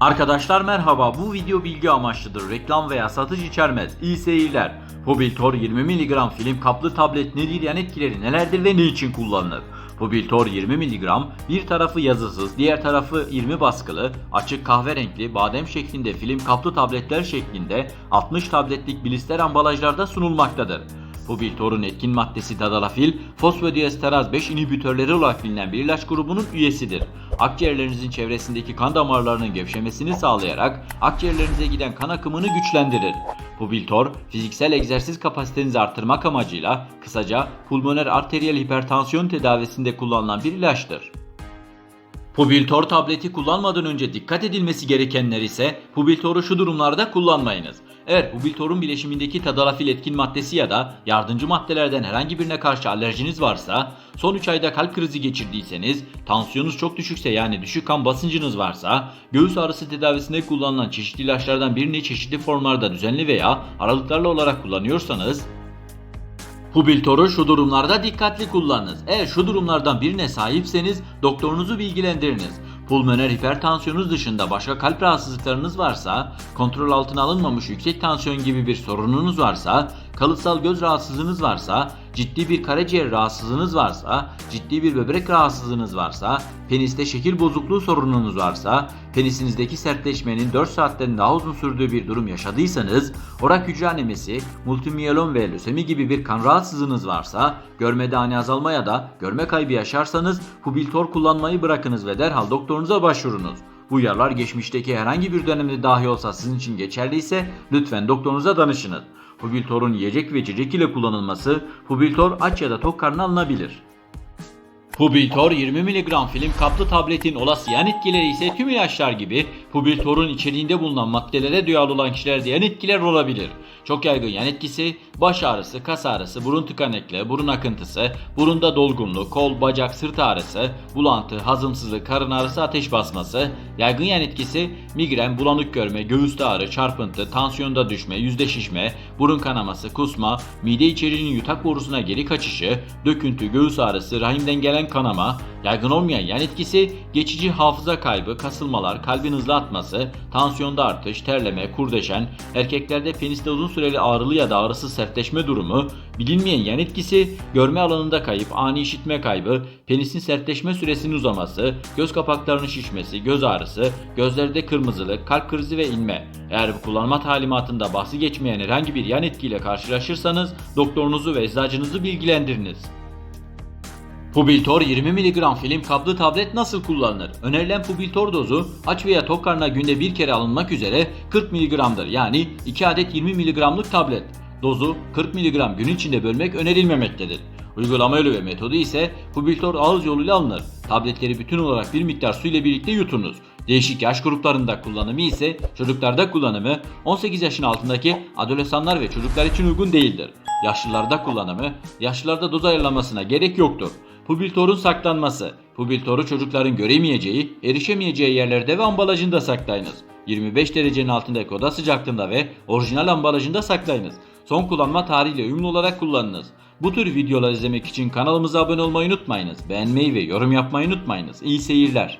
Arkadaşlar merhaba bu video bilgi amaçlıdır. Reklam veya satış içermez. İyi seyirler. Pobiltor 20 mg film kaplı tablet nedir yan etkileri nelerdir ve ne için kullanılır? Pobiltor 20 mg bir tarafı yazısız diğer tarafı 20 baskılı açık kahverengi badem şeklinde film kaplı tabletler şeklinde 60 tabletlik blister ambalajlarda sunulmaktadır. Pobiltor'un etkin maddesi tadalafil, fosfodiesteraz 5 inhibitörleri olarak bilinen bir ilaç grubunun üyesidir. Akciğerlerinizin çevresindeki kan damarlarının gevşemesini sağlayarak akciğerlerinize giden kan akımını güçlendirir. Pobiltor, fiziksel egzersiz kapasitenizi arttırmak amacıyla kısaca pulmoner arteriyel hipertansiyon tedavisinde kullanılan bir ilaçtır. Pubiltor tableti kullanmadan önce dikkat edilmesi gerekenler ise Pubiltor'u şu durumlarda kullanmayınız. Eğer Pubiltor'un bileşimindeki tadalafil etkin maddesi ya da yardımcı maddelerden herhangi birine karşı alerjiniz varsa, son 3 ayda kalp krizi geçirdiyseniz, tansiyonunuz çok düşükse yani düşük kan basıncınız varsa, göğüs ağrısı tedavisinde kullanılan çeşitli ilaçlardan birini çeşitli formlarda düzenli veya aralıklarla olarak kullanıyorsanız, Pubiltor'u şu durumlarda dikkatli kullanınız. Eğer şu durumlardan birine sahipseniz doktorunuzu bilgilendiriniz. Pulmoner hipertansiyonunuz dışında başka kalp rahatsızlıklarınız varsa, kontrol altına alınmamış yüksek tansiyon gibi bir sorununuz varsa, kalıtsal göz rahatsızlığınız varsa, ciddi bir karaciğer rahatsızlığınız varsa, ciddi bir böbrek rahatsızlığınız varsa, peniste şekil bozukluğu sorununuz varsa, penisinizdeki sertleşmenin 4 saatten daha uzun sürdüğü bir durum yaşadıysanız, orak hücre anemisi, multimiyelom ve lösemi gibi bir kan rahatsızlığınız varsa, görmede ani azalma ya da görme kaybı yaşarsanız Pubiltor kullanmayı bırakınız ve derhal doktorunuza başvurunuz. Bu uyarılar geçmişteki herhangi bir dönemde dahi olsa sizin için geçerliyse lütfen doktorunuza danışınız. Pubiltor'un yiyecek ve içecek ile kullanılması Pubiltor aç ya da tok karnına alınabilir. Pubiltor 20 mg film kaplı tabletin olası yan etkileri ise tüm ilaçlar gibi Pubiltor'un içeriğinde bulunan maddelere duyarlı olan kişilerde yan etkiler olabilir. Çok yaygın yan etkisi baş ağrısı, kas ağrısı, burun tıkanıklığı, burun akıntısı, burunda dolgunluk, kol, bacak, sırt ağrısı, bulantı, hazımsızlık, karın ağrısı, ateş basması. Yaygın yan etkisi migren, bulanık görme, göğüste ağrı, çarpıntı, tansiyonda düşme, yüzde şişme, burun kanaması, kusma, mide içeriğinin yutak borusuna geri kaçışı, döküntü, göğüs ağrısı, rahimden gelen kanama, yaygın olmayan yan etkisi geçici hafıza kaybı, kasılmalar, kalbin hızlı atması, tansiyonda artış, terleme, kurdeşen, erkeklerde peniste uzun süreli ağrılı ya da ağrısız sertleşme durumu, bilinmeyen yan etkisi, görme alanında kayıp, ani işitme kaybı, penisin sertleşme süresinin uzaması, göz kapaklarının şişmesi, göz ağrısı, gözlerde kırmızılık, kalp krizi ve inme. Eğer bu kullanma talimatında bahsi geçmeyen herhangi bir yan etkiyle karşılaşırsanız doktorunuzu ve eczacınızı bilgilendiriniz. Pubiltor 20 mg film kaplı tablet nasıl kullanılır? Önerilen Pubiltor dozu aç veya tok karnına günde bir kere alınmak üzere 40 mg'dır. Yani 2 adet 20 mg'lık tablet. Dozu 40 mg gün içinde bölmek önerilmemektedir. Uygulama yolu ve metodu ise Pubiltor ağız yoluyla alınır. Tabletleri bütün olarak bir miktar su ile birlikte yutunuz. Değişik yaş gruplarında kullanımı ise çocuklarda kullanımı 18 yaşın altındaki adolesanlar ve çocuklar için uygun değildir. Yaşlılarda kullanımı, yaşlılarda doz ayarlamasına gerek yoktur. Pubiltor'un saklanması. Pubiltor'u çocukların göremeyeceği, erişemeyeceği yerlerde ve ambalajında saklayınız. 25 derecenin altındaki oda sıcaklığında ve orijinal ambalajında saklayınız. Son kullanma tarihiyle uyumlu olarak kullanınız. Bu tür videolar izlemek için kanalımıza abone olmayı unutmayınız. Beğenmeyi ve yorum yapmayı unutmayınız. İyi seyirler.